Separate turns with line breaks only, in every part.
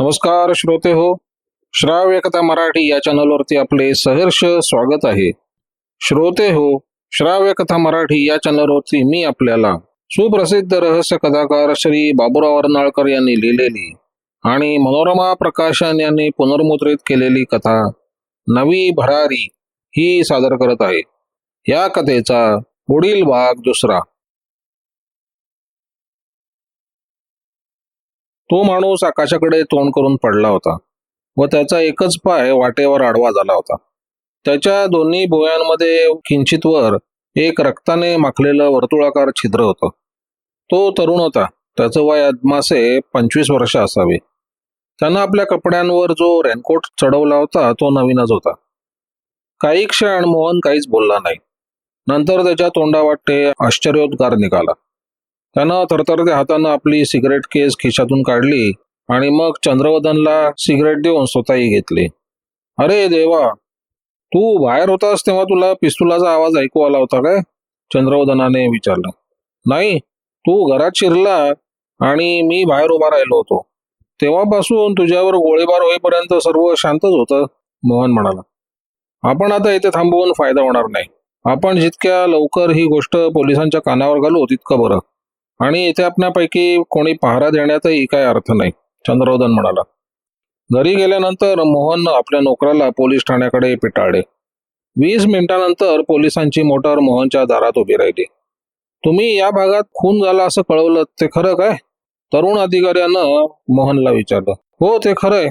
नमस्कार श्रोते हो श्राव्य कथा मराठी या चॅनलवरती आपले सहर्ष स्वागत आहे. श्रोते हो श्राव्य कथा मराठी या चॅनलवरती मी आपल्याला सुप्रसिद्ध रहस्य कथाकार श्री बाबुराव अर्नाळकर यांनी लिहिलेली आणि मनोरमा प्रकाशन यांनी पुनर्मुद्रित केलेली कथा नवी भरारी ही सादर करत आहे. या कथेचा पुढील भाग दुसरा. तो माणूस आकाशाकडे तोंड करून पडला होता व त्याचा एकच पाय वाटेवर आडवा झाला होता. त्याच्या दोन्ही भुयांमध्ये किंचित वर एक रक्ताने माखलेलं वर्तुळाकार छिद्र होतं. तो तरुण होता. त्याचं वय अदमासे पंचवीस वर्ष असावे. त्यानं आपल्या कपड्यांवर जो रेनकोट चढवला होता तो नवीनच होता. काही क्षण मोहन काहीच बोलला नाही. नंतर त्याच्या तोंडावाटे आश्चर्योद्गार निघाला. त्यानं थरथरत्या हातानं आपली सिगरेट केस खिशातून काढली आणि मग चंद्रवदनला सिगरेट देऊन स्वतःही घेतली. अरे देवा तू बाहेर होतास तेव्हा तुला पिस्तुलाचा आवाज ऐकू आला होता काय? चंद्रवदनाने विचारलं. नाही तू घरात शिरला आणि मी बाहेर उभा राहिलो होतो. तेव्हापासून तुझ्यावर गोळीबार होईपर्यंत सर्व शांतच होतं मोहन म्हणाला. आपण आता इथे थांबवून फायदा होणार नाही. आपण जितक्या लवकर ही गोष्ट पोलिसांच्या कानावर घालू तितकं बरं. आणि इथे आपल्यापैकी कोणी पहारा देण्याचाही काय अर्थ नाही. चंद्रवदन म्हणाला घरी गेल्यानंतर मोहन आपल्या नोकराला पोलीस ठाण्याकडे पिटाळले. वीस मिनिटानंतर पोलिसांची मोटार मोहनच्या दारात उभी राहिली. तुम्ही या भागात खून झाला असं कळवलं ते खरं काय? तरुण अधिकाऱ्यानं मोहनला विचारलं हो ते खरंय.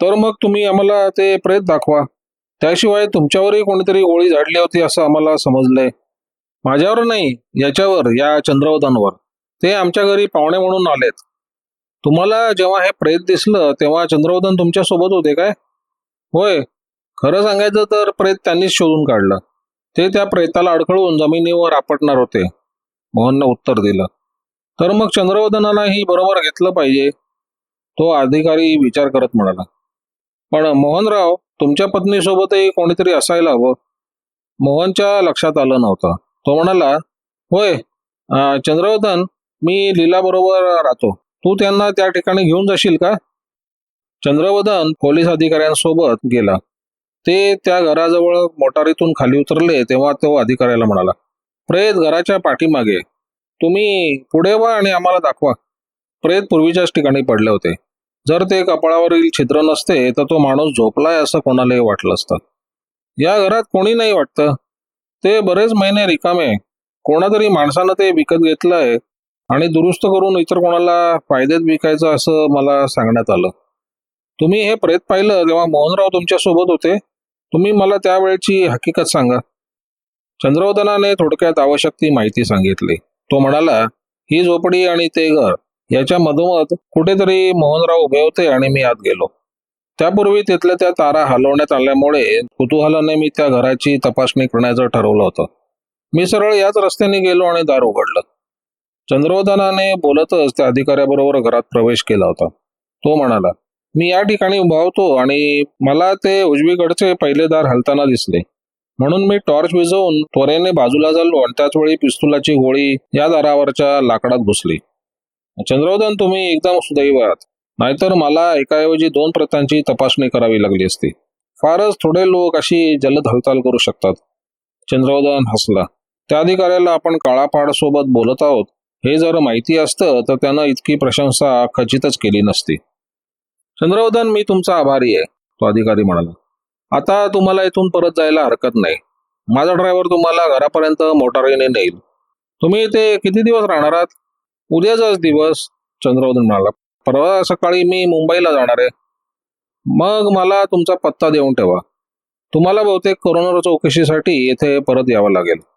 तर मग तुम्ही आम्हाला ते प्रेत दाखवा. त्याशिवाय तुमच्यावरही कोणीतरी गोळी झाडली होती असं आम्हाला समजलंय. माझ्यावर नाही याच्यावर या चंद्रवदनवर. ते आमच्या घरी पाहुणे म्हणून आलेत. तुम्हाला जेव्हा हे प्रेत दिसलं तेव्हा चंद्रवर्धन तुमच्यासोबत होते काय? होय. खरं सांगायचं तर प्रेत त्यांनीच शोधून काढलं. ते त्या प्रेताला अडखळून जमिनीवर आपटणार होते. मोहननं उत्तर दिलं. तर मग चंद्रवर्धनालाही बरोबर घेतलं पाहिजे तो अधिकारी विचार करत म्हणाला. पण मोहनराव तुमच्या पत्नीसोबतही कोणीतरी असायला हवं. मोहनच्या लक्षात आलं नव्हतं. तो म्हणाला होय चंद्रवर्धन मी लीला बरोबर राहतो. तू त्यांना त्या ठिकाणी घेऊन जाशील का? चंद्रवदन पोलीस अधिकाऱ्यांसोबत गेला. ते त्या घराजवळ मोटारीतून खाली उतरले तेव्हा तो अधिकाऱ्याला म्हणाला प्रेत घराच्या पाठीमागे. तुम्ही पुढे व्हा आणि आम्हाला दाखवा. प्रेत पूर्वीच्याच ठिकाणी पडले होते. जर ते कपाळावरील छिद्र नसते तर तो माणूस झोपलाय असं कोणालाही वाटलं असतं. या घरात कोणी नाही वाटतं. ते बरेच महिने रिकामे. कोणातरी माणसानं ते विकत घेतलंय. आणि दुरुस्त करून इतर कोणाला फायद्यात विकायचं असं मला सांगण्यात आलं. तुम्ही हे प्रेत पाहिलं तेव्हा मोहनराव तुमच्यासोबत होते तुम्ही मला त्यावेळची हकीकत सांगा. चंद्रवदनाने थोडक्यात आवश्यक ती माहिती सांगितली. तो म्हणाला ही झोपडी आणि ते घर याच्या मधोमध कुठेतरी मोहनराव उभे होते आणि मी आत गेलो. त्यापूर्वी तिथल्या त्या तारा हलवण्यात आल्यामुळे कुतूहलाने मी त्या घराची तपासणी करण्याचं ठरवलं होतं. मी सरळ याच रस्त्याने गेलो आणि दार उघडलं. चंद्रवदनाने बोलतच त्या अधिकाऱ्याबरोबर घरात प्रवेश केला होता. तो म्हणाला मी या ठिकाणी उभा होतो आणि मला ते उजवीकडचे पहिले दार हलताना दिसले. म्हणून मी टॉर्च विझवून त्वरेने बाजूला झालो आणि त्याच वेळी पिस्तुलाची गोळी या दारावरच्या लाकडात घुसली. चंद्रवदन तुम्ही एकदम सुदैव आहात. नाहीतर मला एकाऐवजी दोन प्रतांची तपासणी करावी लागली असती. फारच थोडे लोक अशी जलद हलताल करू शकतात. चंद्रवदन हसला. त्या अधिकाऱ्याला आपण काळापाड सोबत बोलत आहोत. हे जर माहिती असतं तर त्यानं इतकी प्रशंसा खचितच केली नसती. चंद्रवदन मी तुमचा आभारी आहे तो अधिकारी म्हणाला. आता तुम्हाला इथून परत जायला हरकत नाही. माझा ड्रायव्हर तुम्हाला घरापर्यंत मोटारीने नेईल. तुम्ही इथे किती दिवस राहणार आहात? उद्याचाच दिवस चंद्रवदन म्हणाला. परवा सकाळी मी मुंबईला जाणार आहे. मग मला तुमचा पत्ता देऊन ठेवा. तुम्हाला बहुतेक कोरोना चौकशीसाठी येथे परत यावं लागेल.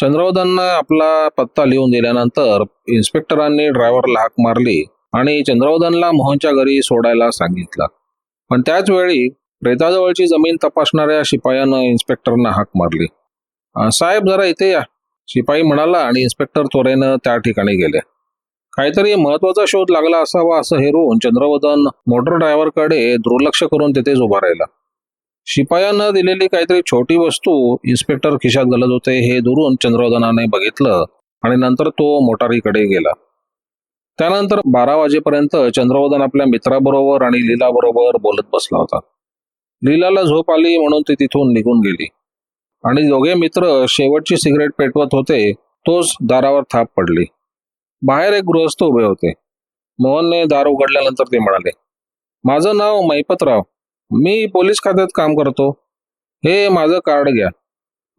चंद्रवदननं आपला पत्ता लिहून दिल्यानंतर इन्स्पेक्टरांनी ड्रायव्हरला हाक मारली आणि चंद्रवदनला मोहनच्या घरी सोडायला सांगितलं. पण त्याच वेळी रेताजवळची जमीन तपासणाऱ्या शिपायानं इन्स्पेक्टरना हाक मारली. साहेब जरा इथे या शिपाई म्हणाला आणि इन्स्पेक्टर त्वरेनं त्या ठिकाणी गेले. काहीतरी महत्त्वाचा शोध लागला असावा असं हेरून चंद्रवदन मोटर ड्रायव्हरकडे दुर्लक्ष करून तिथेच उभा राहिला. शिपायानं दिलेली काहीतरी छोटी वस्तू इन्स्पेक्टर खिशात घालत होते हे दुरून चंद्रोदनाने बघितलं आणि नंतर तो मोटारीकडे गेला. त्यानंतर बारा वाजेपर्यंत चंद्रवदन आपल्या मित्राबरोबर आणि लीलाबरोबर बोलत बसला होता. लीलाला झोप आली म्हणून ती तिथून निघून गेली. आणि दोघे मित्र शेवटची सिगरेट पेटवत होते तोच दारावर थाप पडली. बाहेर एक गृहस्थ उभे होते. मोहनने दार उघडल्यानंतर ते म्हणाले माझं नाव मैपतराव. मी पोलीस खात्यात काम करतो. हे माझं कार्ड घ्या.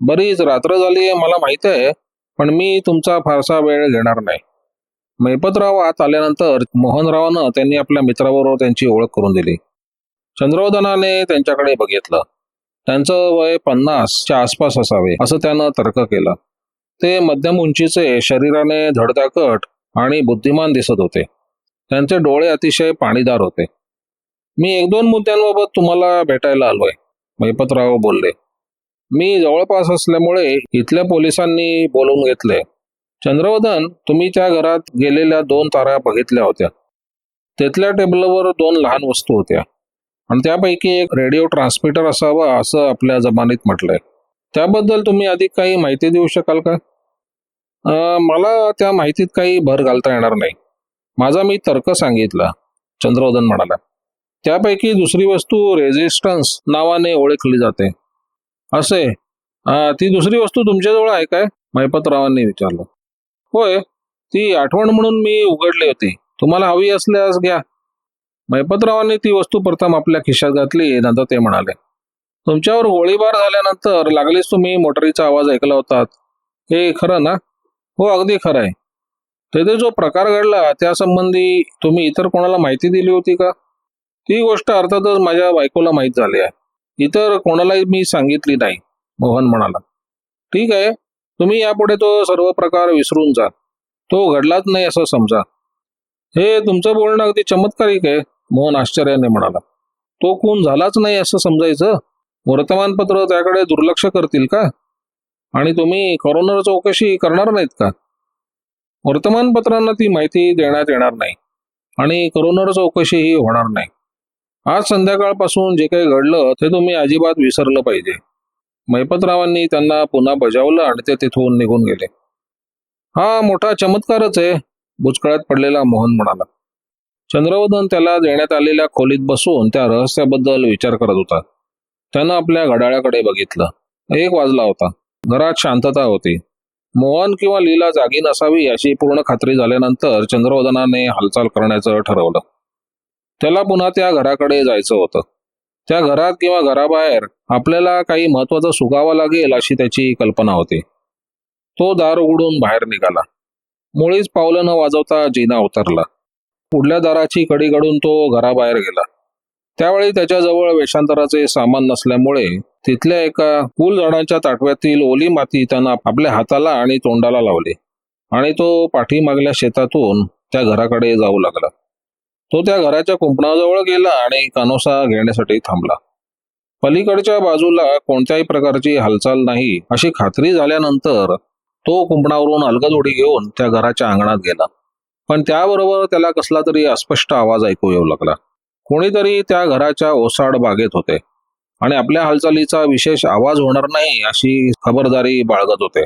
बरीच रात्र झाली आहे मला माहीत आहे पण मी तुमचा फारसा वेळ घेणार नाही. मैपतराव आत आल्यानंतर मोहनरावानं त्यांनी आपल्या मित्राबरोबर त्यांची ओळख करून दिली. चंद्रोदनाने त्यांच्याकडे बघितलं. त्यांचं वय पन्नासच्या आसपास असावे असं त्यानं तर्क केला. ते मध्यम उंचीचे शरीराने धडधाकट आणि बुद्धिमान दिसत होते. त्यांचे डोळे अतिशय पाणीदार होते. मी एक दोन मुद्द्यांबाबत तुम्हाला भेटायला आलोय. महिपतराव बोलले मी जवळपास असल्यामुळे इथल्या पोलिसांनी बोलून घेतले चंद्रवदन तुम्ही त्या घरात गेलेल्या दोन तारा बघितल्या होत्या. तिथल्या टेबलवर दोन लहान वस्तू होत्या. आणि त्यापैकी एक रेडिओ ट्रान्समीटर असावा असं आपल्या जमानीत म्हटलंय. त्याबद्दल तुम्ही अधिक काही माहिती देऊ शकाल का? मला त्या माहितीत काही भर घालता येणार नाही. माझा मी तर्क सांगितला चंद्रवदन म्हणाला. त्यापैकी दुसरी वस्तू रेझिस्टन्स नावाने ओळखली जाते. असे. ती दुसरी वस्तू तुमच्याजवळ आहे काय? मैपतरावांनी विचारलं. होय. ती आठवण म्हणून मी उघडली होती. तुम्हाला हवी असल्यास घ्या. मैपतरावांनी ती वस्तू प्रथम आपल्या खिशात घातली नंतर ते म्हणाले तुमच्यावर गोळीबार झाल्यानंतर लागलीच तुम्ही मोटरीचा आवाज ऐकला होता. हे खरं ना? हो अगदी खरं आहे. तेथे जो प्रकार घडला त्यासंबंधी तुम्ही इतर कोणाला माहिती दिली होती का? ती गोष्ट अर्थातच माझ्या बायकोला माहीत झाली आहे. इतर कोणालाही मी सांगितली नाही मोहन म्हणाला. ठीक आहे तुम्ही यापुढे तो सर्व प्रकार विसरून जा. तो घडलाच नाही असं समजा. हे तुमचं बोलणं अगदी चमत्कारिक आहे मोहन आश्चर्याने म्हणाला. तो खून झालाच नाही असं समजायचं? वर्तमानपत्र त्याकडे दुर्लक्ष करतील का? आणि तुम्ही करोनर चौकशी करणार नाहीत का? वर्तमानपत्रांना ती माहिती देण्यात येणार नाही. आणि करोनर चौकशीही होणार नाही. आज संध्याकाळपासून जे काही घडलं ते तुम्ही अजिबात विसरलं पाहिजे. मैपतरावांनी त्यांना पुन्हा बजावलं आणि ते तिथून निघून गेले. हा मोठा चमत्कारच आहे बुचकळ्यात पडलेला मोहन म्हणाला. चंद्रवदन त्याला देण्यात आलेल्या खोलीत बसून त्या रहस्याबद्दल विचार करत होता. त्यानं आपल्या घड्याळाकडे बघितलं. एक वाजला होता. घरात शांतता होती. मोहन किंवा लीला जागी नसावी अशी पूर्ण खात्री झाल्यानंतर चंद्रवदनाने हालचाल करण्याचं ठरवलं. त्याला पुन्हा त्या घराकडे जायचं होतं. त्या घरात किंवा घराबाहेर आपल्याला काही महत्वाचं सुगावं लागेल अशी त्याची कल्पना होती. तो दार उघडून बाहेर निघाला. मुळीच पावलं न वाजवता जिना उतरला. पुढल्या दाराची कडी घडून तो घराबाहेर गेला. त्यावेळी त्याच्याजवळ वेषांतराचे सामान नसल्यामुळे तिथल्या एका फुल झाडांच्या ताटव्यातील ओली माती त्यानं आपल्या हाताला आणि तोंडाला लावली आणि तो पाठीमागल्या शेतातून त्या घराकडे जाऊ लागला. तो त्या घराच्या कुंपणाजवळ गेला आणि कानोसा घेण्यासाठी थांबला. पलीकडच्या बाजूला कोणत्याही प्रकारची हालचाल नाही अशी खात्री झाल्यानंतर तो कुंपणावरून अलगद उडी घेऊन त्या घराच्या अंगणात गेला. पण त्याबरोबर त्याला कसला तरी अस्पष्ट आवाज ऐकू येऊ लागला. कोणीतरी त्या घराच्या ओसाड बागेत होते आणि आपल्या हालचालीचा विशेष आवाज होणार नाही अशी खबरदारी बाळगत होते.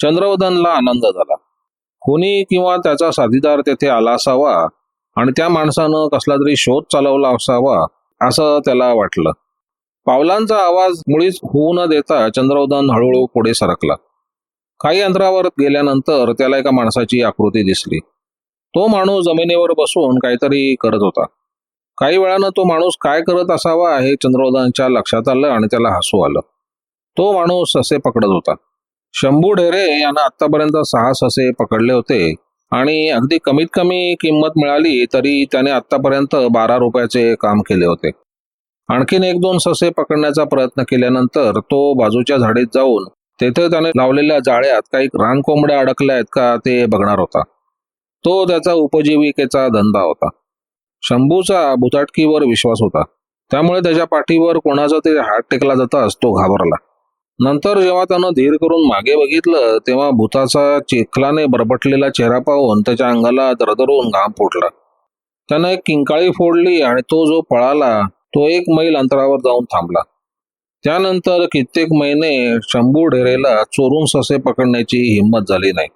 चंद्रवदनला आनंद झाला. कोणी किंवा त्याचा साथीदार तेथे आला असावा आणि त्या माणसानं कसला तरी शोध चालवला असावा असं त्याला वाटलं. पावलांचा आवाज मुळीच होऊ न देता चंद्रवदन हळूहळू पुढे सरकला. काही अंतरावर गेल्यानंतर त्याला एका माणसाची आकृती दिसली. तो माणूस जमिनीवर बसून काहीतरी करत होता. काही वेळानं तो माणूस काय करत असावा हे चंद्रवदनच्या लक्षात आलं आणि त्याला हसू आलं. तो माणूस ससे पकडत होता. शंभू ढेरे यानं आतापर्यंत सहा ससे पकडले होते. आणि अगदी कमीत कमी किंमत मिळाली तरी त्याने आतापर्यंत बारा रुपयाचे काम केले होते. आणखीन एक दोन ससे पकडण्याचा प्रयत्न केल्यानंतर तो बाजूच्या झाडीत जाऊन तेथे त्याने लावलेल्या जाळ्यात काही रानकोंबड्या अडकल्या आहेत का ते बघणार होता. तो त्याचा उपजीविकेचा धंदा होता. शंभूचा भुताटकीवर विश्वास होता. त्यामुळे त्याच्या पाठीवर कोणाचा ते हात टेकला जाताच तो घाबरला. नंतर जेव्हा त्यानं धीर करून मागे बघितलं तेव्हा भूताचा चिखलाने बरबटलेला चेहरा पाहून त्याच्या अंगाला दरदरून घाम फुटला. त्यानं एक किंकाळी फोडली आणि तो जो पळाला तो एक मैल अंतरावर जाऊन थांबला. त्यानंतर कित्येक महिने शंभू ढेरेला चोरून ससे पकडण्याची हिंमत झाली नाही.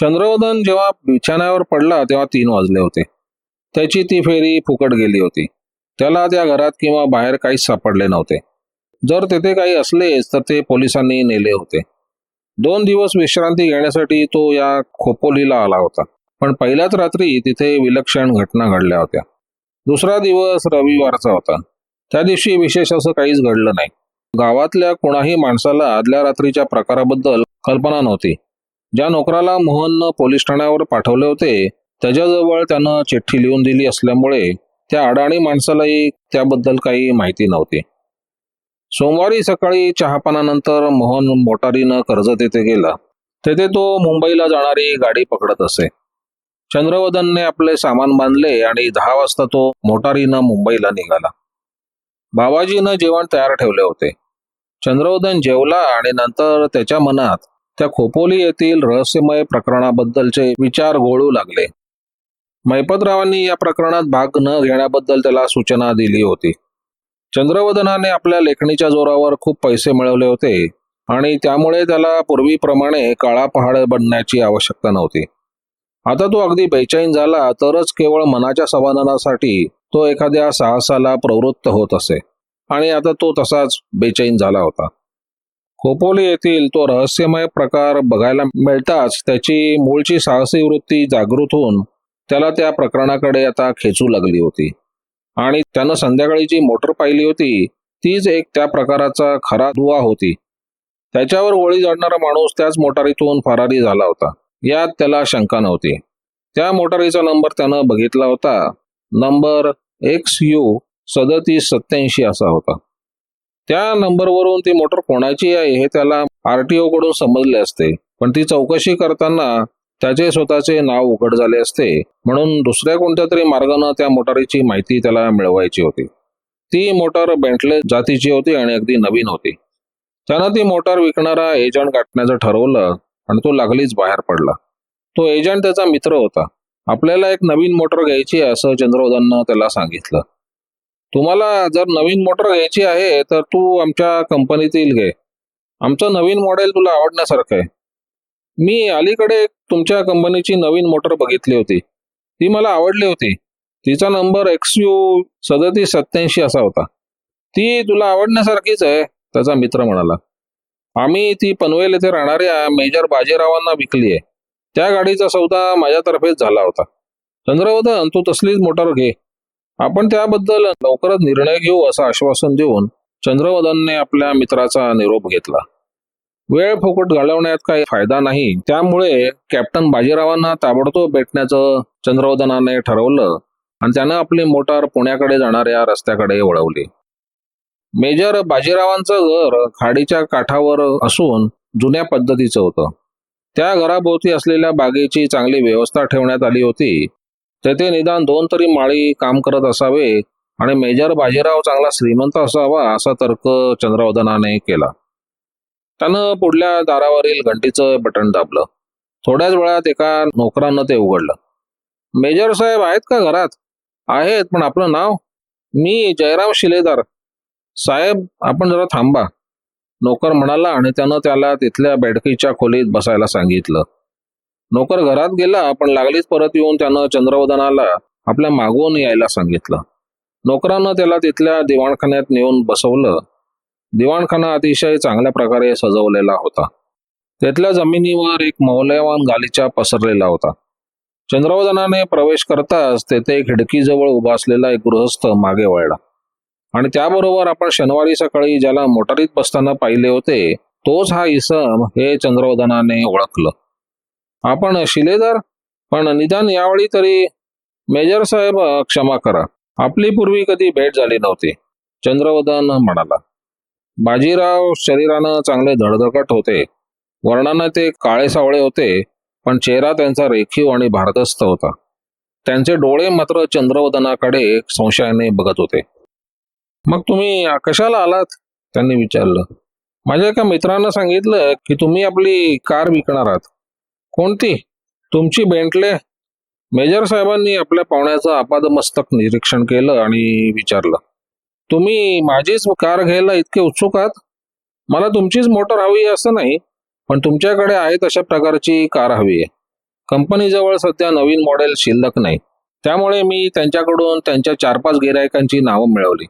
चंद्रवदन जेव्हा बिछाण्यावर पडला तेव्हा तीन वाजले होते. त्याची ती फेरी फुकट गेली होती. त्याला त्या घरात किंवा बाहेर काहीच सापडले नव्हते. जर तेथे काही असलेच तर ते पोलिसांनी नेले होते. दोन दिवस विश्रांती घेण्यासाठी तो या खोपोलीला आला होता. पण पहिल्याच रात्री तिथे विलक्षण घटना घडल्या होत्या. दुसरा दिवस रविवारचा होता. त्या दिवशी विशेष असं काहीच घडलं नाही. गावातल्या कोणाही माणसाला आदल्या रात्रीच्या प्रकाराबद्दल कल्पना नव्हती. ज्या नोकराला मोहननं पोलीस ठाण्यावर पाठवले होते त्याच्याजवळ त्यानं चिठ्ठी लिहून दिली असल्यामुळे त्या अडाणी माणसालाही त्याबद्दल काही माहिती नव्हती. सोमवारी सकाळी चहापानानंतर मोहन मोटारीनं कर्जत येथे गेला. तेथे तो मुंबईला जाणारी गाडी पकडत असे. चंद्रवदनने आपले सामान बांधले आणि दहा वाजता तो मोटारीनं मुंबईला निघाला. बाबाजीनं जेवण तयार ठेवले होते. चंद्रवदन जेवला आणि नंतर त्याच्या मनात त्या खोपोली येथील रहस्यमय प्रकरणाबद्दलचे विचार गोळू लागले. मैपतरावांनी या प्रकरणात भाग न घेण्याबद्दल त्याला सूचना दिली होती. चंद्रवदनाने आपल्या लेखणीच्या जोरावर खूप पैसे मिळवले होते आणि त्यामुळे त्याला पूर्वीप्रमाणे काळा पहाड बनण्याची आवश्यकता नव्हती. आता तो अगदी बेचैन झाला तरच केवळ मनाच्या समाधानासाठी तो एखाद्या साहसाला प्रवृत्त होत असे आणि आता तो तसाच बेचैन झाला होता. खोपोली येथील तो रहस्यमय प्रकार बघायला मिळताच त्याची मूळची साहसी वृत्ती जागृत होऊन त्याला त्या प्रकरणाकडे आता खेचू लागली होती. आणि त्यानं संध्याकाळी जी मोटर पाहिली होती तीच एक त्या प्रकाराचा खरा दुवा होती. त्याच्यावर गोळी जाडणारा माणूस त्याच मोटारीतून फरारी झाला होता. यात त्याला शंका नव्हती. त्या मोटारीचा नंबर त्यानं बघितला होता. नंबर एक्स यू सदतीस सत्याऐंशी असा होता. त्या नंबरवरून ती मोटर कोणाची आहे हे त्याला आरटीओ कडून समजले असते. पण ती चौकशी करताना त्याचे स्वतःचे नाव उघड झाले असते. म्हणून दुसऱ्या कोणत्या तरी मार्गानं त्या मोटारीची माहिती त्याला मिळवायची होती. ती मोटार बेंटले जातीची होती आणि अगदी नवीन होती. त्यानं ती मोटार विकणारा एजंट गाठण्याचं ठरवलं आणि तो लागलीच बाहेर पडला. तो एजंट त्याचा मित्र होता. आपल्याला एक नवीन मोटर घ्यायची असं चंद्रोदननं त्याला सांगितलं. तुम्हाला जर नवीन मोटर घ्यायची आहे तर तू आमच्या कंपनीतील घे. आमचं नवीन मॉडेल तुला आवडण्यासारखं आहे. मी अलीकडे तुमच्या कंपनीची नवीन मोटर बघितली होती. ती मला आवडली होती. तिचा नंबर एक्स यू सदतीस सत्याऐंशी असा होता. ती तुला आवडण्यासारखीच आहे त्याचा मित्र म्हणाला. आम्ही ती पनवेल येथे राहणाऱ्या मेजर बाजीरावांना विकली आहे. त्या गाडीचा सौदा माझ्यातर्फेच झाला होता. चंद्रवदन तू तसलीच मोटर घे. आपण त्याबद्दल लवकरच निर्णय घेऊ असं आश्वासन देऊन चंद्रवदनने आपल्या मित्राचा निरोप घेतला. वेळ फुकट घालवण्यात काही फायदा नाही. त्यामुळे कॅप्टन बाजीरावांना ताबडतोब भेटण्याचं चंद्रवदनाने ठरवलं आणि त्यानं आपली मोटार पुण्याकडे जाणाऱ्या रस्त्याकडे वळवली. मेजर बाजीरावांचं घर खाडीच्या काठावर असून जुन्या पद्धतीचं होतं. त्या घराभोवती असलेल्या बागेची चांगली व्यवस्था ठेवण्यात आली होती. तेथे निदान दोन तरी माळी काम करत असावे आणि मेजर बाजीराव चांगला श्रीमंत असावा असा तर्क चंद्रवदनाने केला. त्यानं पुढल्या दारावरील घंटीचं बटन दाबलं. थोड्याच वेळात एका नोकरानं ते उघडलं. मेजर साहेब आहेत का घरात? आहेत पण आपलं नाव? मी जयराम शिलेदार. साहेब आपण जरा थांबा. नोकर म्हणाला आणि त्यानं त्याला तिथल्या बैठकीच्या खोलीत बसायला सांगितलं. नोकर घरात गेला पण लागलीच परत येऊन त्यानं चंद्रवदनाला आपल्या मागून यायला सांगितलं. नोकरानं त्याला तिथल्या दिवाणखान्यात नेऊन बसवलं. दिवाणखाना अतिशय चांगल्या प्रकारे सजवलेला होता. त्यातल्या जमिनीवर एक मौल्यवान गालिचा पसरलेला होता. चंद्रवदनाने प्रवेश करताच तेथे खिडकीजवळ उभा असलेला एक गृहस्थ मागे वळला. आणि त्याबरोबर आपण शनिवारी सकाळी ज्याला मोटारीत बसताना पाहिले होते तोच हा इसम हे चंद्रवदनाने ओळखलं. आपण शिलेदार पण निदान यावेळी तरी मेजर साहेब क्षमा करा. आपली पूर्वी कधी भेट झाली नव्हती चंद्रवदन म्हणाला. बाजीराव शरीरानं चांगले धडधकट होते. वर्णानं ते काळे सावळे होते पण चेहरा त्यांचा रेखीव आणि भारदस्त होता. त्यांचे डोळे मात्र चंद्रवदनाकडे संशयाने बघत होते. मग तुम्ही कशाला आलात? त्यांनी विचारलं. माझ्या एका मित्रानं सांगितलं की तुम्ही आपली कार विकणार आहात. कोणती? तुमची बेंटले? मेजर साहेबांनी आपल्या पाहुण्याचं आपादमस्तक निरीक्षण केलं आणि विचारलं. तुम्ही माझीच कार घ्यायला इतके उत्सुक आहात? मला तुमचीच मोटर हवी आहे असं नाही पण तुमच्याकडे आहे तशा प्रकारची कार हवी आहे. कंपनीजवळ सध्या नवीन मॉडेल शिल्लक नाही. त्यामुळे मी त्यांच्याकडून त्यांच्या चार पाच गिरायकांची नावं मिळवली.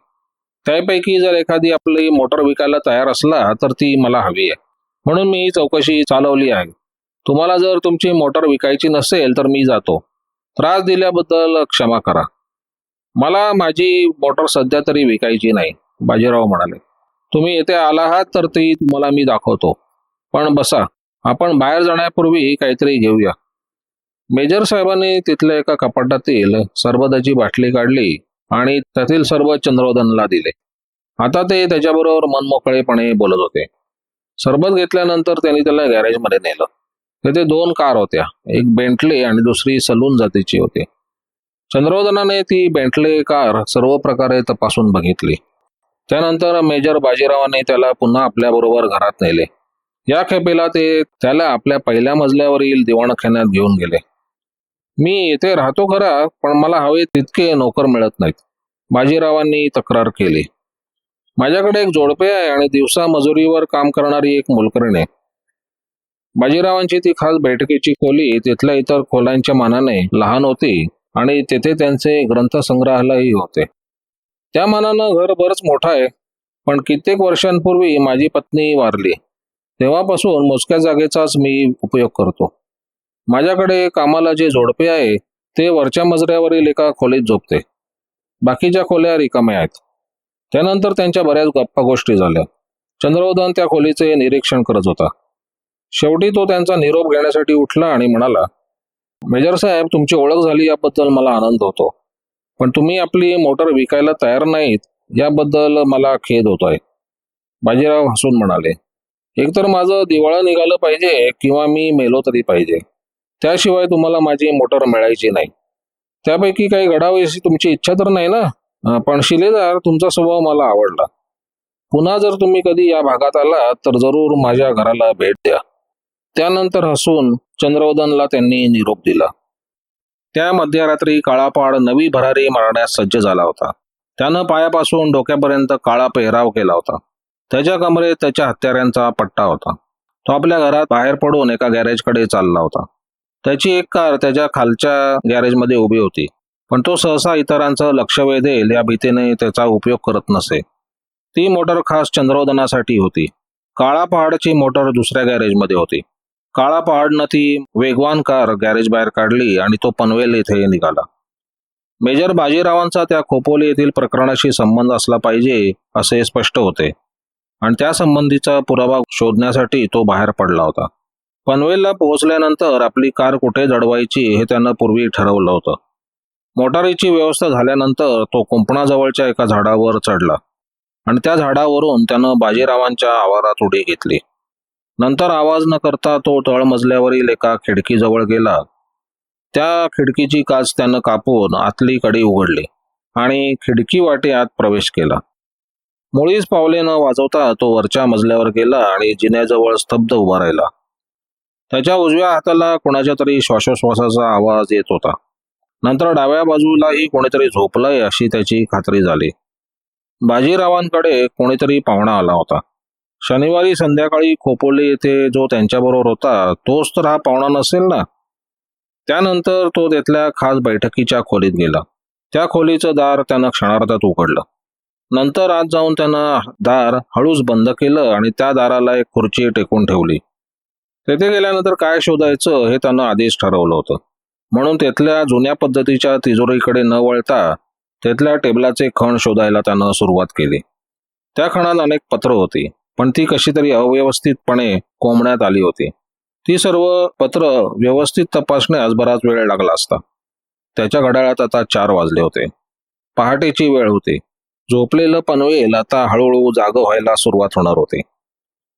त्यापैकी जर एखादी आपली मोटर विकायला तयार असला तर ती मला हवी आहे. म्हणून मी चौकशी चालवली आहे. तुम्हाला जर तुमची मोटर विकायची नसेल तर मी जातो. त्रास दिल्याबद्दल क्षमा करा. मला माझी मोटर सध्या तरी विकायची नाही. बाजीराव म्हणाले तुम्ही येथे आला आहात तर ती तुम्हाला मी दाखवतो. पण बसा आपण बाहेर जाण्यापूर्वी काहीतरी घेऊया. मेजर साहेबांनी तिथल्या एका कपाटातील सरबदाची बाटली काढली आणि त्यातील सर्व चंद्रोदनला दिले. आता ते त्याच्याबरोबर मनमोकळेपणे बोलत होते. सरबत घेतल्यानंतर त्यांनी त्याला गॅरेजमध्ये नेलं. तेथे दोन कार होत्या एक बेंटले आणि दुसरी सलून जातीची होती. चंद्रोदनाने ती बेंटले कार सर्व प्रकारे तपासून बघितली. त्यानंतर मेजर बाजीरावाने त्याला पुन्हा आपल्याबरोबर घरात नेले. या खेपेला ते त्याला आपल्या पहिल्या मजल्यावरील दिवाणखान्यात घेऊन गेले. मी येथे राहतो खरा पण मला हवे तितके नोकर मिळत नाहीत बाजीरावांनी तक्रार केली. माझ्याकडे एक जोडपे आहे आणि दिवसा मजुरीवर काम करणारी एक मुलकरीण आहे. बाजीरावांची ती खास बैठकीची खोली तिथल्या इतर खोल्यांच्या मानाने लहान होती. आणि तेथे त्यांचे ग्रंथसंग्रहालयही होते. त्या मानानं घर बरंच मोठं आहे पण कित्येक वर्षांपूर्वी माझी पत्नी वारली. तेव्हापासून मोजक्या जागेचाच मी उपयोग करतो. माझ्याकडे कामाला जे झोडपे आहे ते वरच्या मजऱ्यावरील एका खोलीत झोपते. बाकीच्या खोल्या रिकाम्या आहेत. त्यानंतर त्यांच्या बऱ्याच गप्पा गोष्टी झाल्या. चंद्रवदन त्या खोलीचे निरीक्षण करत होता. शेवटी तो त्यांचा निरोप घेण्यासाठी उठला आणि म्हणाला मेजर साहेब तुमची ओळख झाली याबद्दल मला आनंद होतो. पण तुम्ही आपली मोटर विकायला तयार नाहीत याबद्दल मला खेद होतोय. बाजीराव हसून म्हणाले एकतर माझं दिवाळं निघालं पाहिजे किंवा मी मेलो तरी पाहिजे. त्याशिवाय तुम्हाला माझी मोटर मिळायची नाही. त्यापैकी काही घडावी अशी तुमची इच्छा तर नाही ना? पण शिलेदार तुमचा स्वभाव मला आवडला. पुन्हा जर तुम्ही कधी या भागात आलात तर जरूर माझ्या घराला भेट द्या. त्यानंतर हसून चंद्रोदनला त्यांनी निरोप दिला. त्या मध्यरात्री काळापाड नवी भरारी मारण्यास सज्ज झाला होता. त्यानं पायापासून डोक्यापर्यंत काळा पेहराव केला होता. त्याच्या कमरेत त्याच्या हत्यारांचा पट्टा होता. तो आपल्या घरात बाहेर पडून एका गॅरेजकडे चालला होता. त्याची एक कार त्याच्या खालच्या गॅरेजमध्ये उभी होती. पण तो सहसा इतरांचं लक्ष वेधेल या भीतीने त्याचा उपयोग करत नसे. ती मोटर खास चंद्रोदनासाठी होती. काळा पहाडची मोटर दुसऱ्या गॅरेजमध्ये होती. काळा पहाडनं ती वेगवान कार गॅरेज बाहेर काढली आणि तो पनवेल येथे निघाला. मेजर बाजीरावांचा त्या खोपोली येथील प्रकरणाशी संबंध असला पाहिजे असे स्पष्ट होते. आणि त्या संबंधीचा पुरावा शोधण्यासाठी तो बाहेर पडला होता. पनवेलला पोहोचल्यानंतर आपली कार कुठे जडवायची हे त्यानं पूर्वी ठरवलं होतं. मोटारीची व्यवस्था झाल्यानंतर तो कुंपणाजवळच्या एका झाडावर चढला. आणि त्या झाडावरून त्यानं बाजीरावांच्या आवारात उडी घेतली. नंतर आवाज न करता तो तळमजल्यावरील एका खिडकीजवळ गेला. त्या खिडकीची काच त्यानं कापून आतली कडी उघडली आणि खिडकी वाटे आत प्रवेश केला. मुळीच पावले न वाजवता तो वरच्या मजल्यावर गेला आणि जिन्याजवळ स्तब्ध उभा राहिला. त्याच्या उजव्या हाताला कोणाच्या तरी श्वासोश्वासाचा आवाज येत होता. नंतर डाव्या बाजूलाही कोणीतरी झोपलंय अशी त्याची खात्री झाली. बाजीरावांकडे कोणीतरी पाहुणा आला होता. शनिवारी संध्याकाळी खोपोली येथे जो त्यांच्याबरोबर होता तोच तर हा पाहुणा नसेल ना? त्यानंतर तो तिथल्या खास बैठकीच्या खोलीत गेला. त्या खोलीचं दार त्यानं क्षणार्धात उघडलं. नंतर आत जाऊन त्यानं दार हळूच बंद केलं आणि त्या दाराला एक खुर्ची टेकून ठेवली. तेथे गेल्यानंतर काय शोधायचं हे त्यानं आधीच ठरवलं होतं. म्हणून तिथल्या जुन्या पद्धतीच्या तिजोरीकडे न वळता तिथल्या टेबलाचे खण शोधायला त्यानं सुरुवात केली. त्या खणात अनेक पत्र होती. पण ती कशी तरी अव्यवस्थितपणे कोंबण्यात आली होती. ती सर्व पत्र व्यवस्थित तपासण्यास बराच वेळ लागला असता. त्याच्या घड्याळात आता चार वाजले होते. पहाटेची वेळ होती. झोपलेलं पनवेल आता हळूहळू जाग व्हायला सुरुवात होणार होती.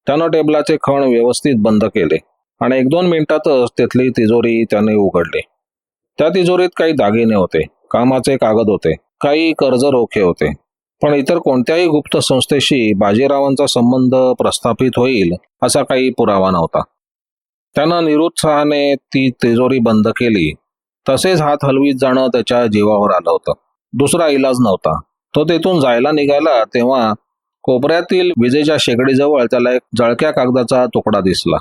त्यानं टेबलाचे खण व्यवस्थित बंद केले आणि एक दोन मिनिटातच तिथली तिजोरी त्याने उघडली. त्या तिजोरीत काही दागिने होते कामाचे कागद होते काही कर्ज रोखे होते. पण इतर कोणत्याही गुप्त संस्थेशी बाजीरावांचा संबंध प्रस्थापित होईल असा काही पुरावा नव्हता. त्यानं निरुत्साहाने ती तिजोरी बंद केली. तसेच हात हलवीत जाणं त्याच्या जीवावर आलं होतं. दुसरा इलाज नव्हता. तो तेथून जायला निघाला तेव्हा कोपऱ्यातील विजेच्या शेगडीजवळ त्याला एक जळक्या कागदाचा तुकडा दिसला.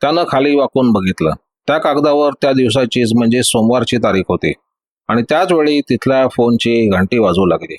त्यानं खाली वाकून बघितलं. त्या कागदावर त्या दिवसाचीच म्हणजे सोमवारची तारीख होती. आणि त्याच वेळी तिथल्या फोनची घंटी वाजू लागली.